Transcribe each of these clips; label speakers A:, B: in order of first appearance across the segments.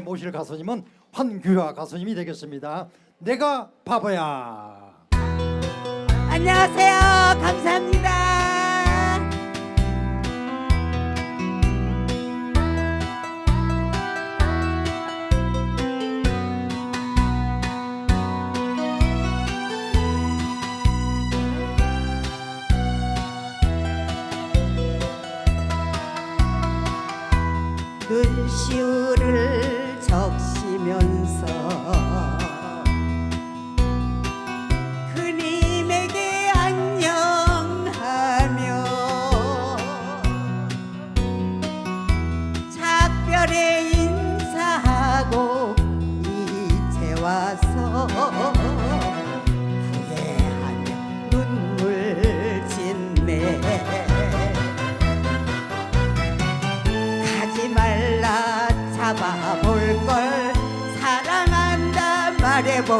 A: 모실 가수님은 환규화 가수님이 되겠습니다. 내가 바보야.
B: 안녕하세요. 감사합니다. 눈시울을 적시면서 그님에게 안녕하며 작별에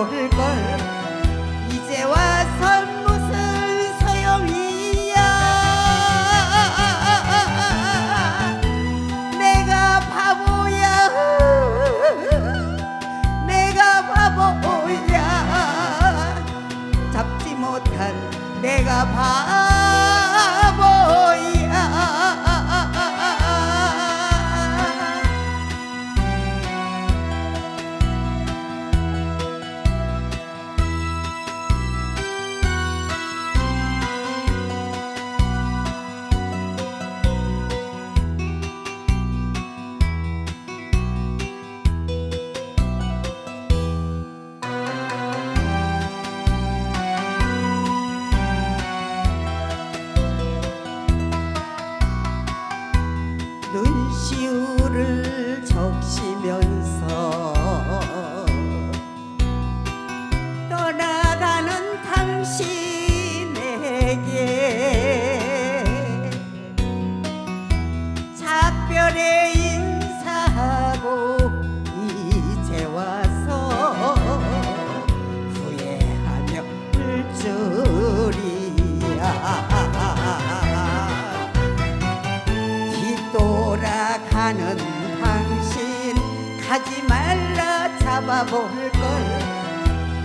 B: 말해볼 걸 이제 와서 무슨 소용이야. 내가 바보야. 내가 바보야. 잡지 못한 내가 바보 눈시울을 나는 당신. 가지 말라 잡아볼 걸.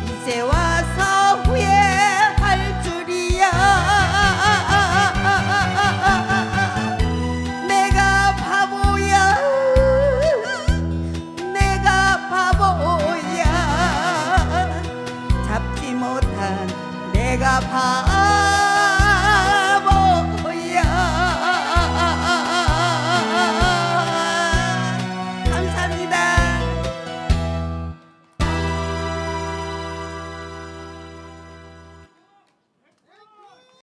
B: 이제 와서 후회할 줄이야. 내가 바보야. 내가 바보야. 잡지 못한 내가 바.